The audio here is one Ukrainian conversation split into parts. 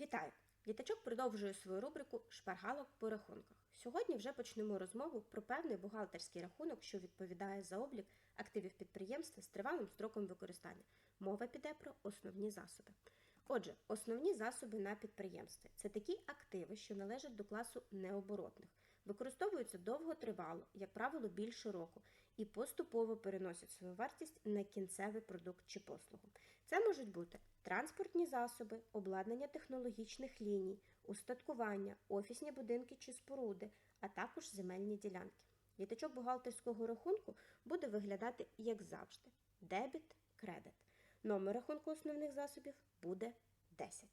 Вітаю! Вітачок продовжує свою рубрику Шпаргалок по рахунках. Сьогодні вже почнемо розмову про певний бухгалтерський рахунок, що відповідає за облік активів підприємства з тривалим строком використання. Мова піде про основні засоби. Отже, основні засоби на підприємстві це такі активи, що належать до класу необоротних, використовуються довготривало, як правило, більше року, і поступово переносять свою вартість на кінцевий продукт чи послугу. Це можуть бути транспортні засоби, обладнання технологічних ліній, устаткування, офісні будинки чи споруди, а також земельні ділянки. Літачок бухгалтерського рахунку буде виглядати як завжди: дебіт, кредит. Номер рахунку основних засобів буде 10.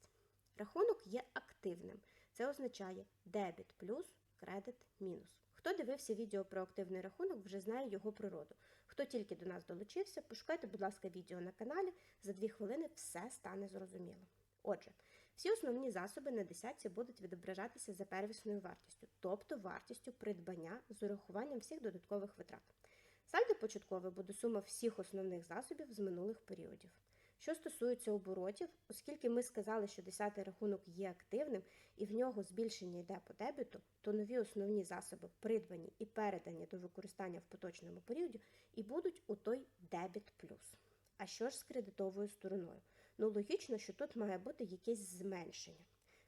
Рахунок є активним. Це означає дебіт плюс, кредит мінус. Хто дивився відео про активний рахунок, вже знає його природу. Хто тільки до нас долучився, пошукайте, будь ласка, відео на каналі. За дві хвилини все стане зрозуміло. Отже, всі основні засоби на десятці будуть відображатися за первісною вартістю, тобто вартістю придбання з урахуванням всіх додаткових витрат. Сальдо початкове буде сума всіх основних засобів з минулих періодів. Що стосується оборотів, оскільки ми сказали, що 10-й рахунок є активним і в нього збільшення йде по дебіту, то нові основні засоби придбані і передані до використання в поточному періоді і будуть у той дебіт плюс. А що ж з кредитовою стороною? Ну, логічно, що тут має бути якесь зменшення.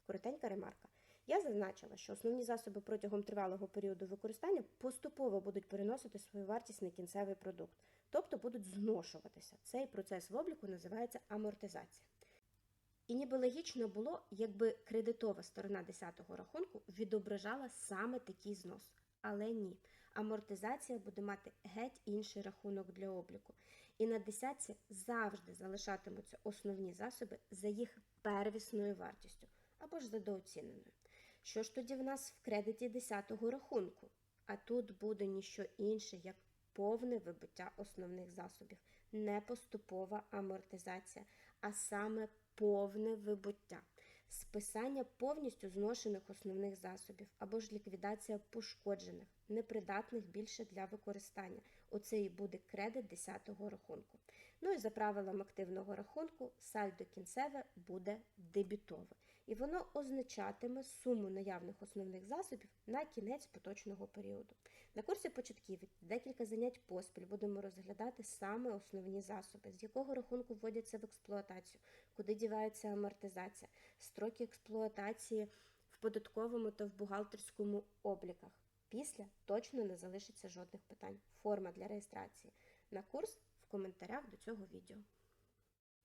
Коротенька ремарка. Я зазначила, що основні засоби протягом тривалого періоду використання поступово будуть переносити свою вартість на кінцевий продукт, тобто будуть зношуватися. Цей процес в обліку називається амортизація. І ніби логічно було, якби кредитова сторона 10-го рахунку відображала саме такий знос. Але ні, амортизація буде мати геть інший рахунок для обліку. І на десятці завжди залишатимуться основні засоби за їх первісною вартістю або ж за дооціненою. Що ж тоді в нас в кредиті 10-го рахунку? А тут буде ніщо інше, як повне вибиття основних засобів, не поступова амортизація, а саме повне вибуття, списання повністю зношених основних засобів або ж ліквідація пошкоджених, непридатних більше для використання. Оце і буде кредит 10-го рахунку. Ну і за правилом активного рахунку, сальдо кінцеве буде дебітове. І воно означатиме суму наявних основних засобів на кінець поточного періоду. На курсі початківець декілька занять поспіль будемо розглядати саме основні засоби, з якого рахунку вводяться в експлуатацію, куди дівається амортизація, строки експлуатації в податковому та в бухгалтерському обліках. Після точно не залишиться жодних питань. Форма для реєстрації на курс в коментарях до цього відео.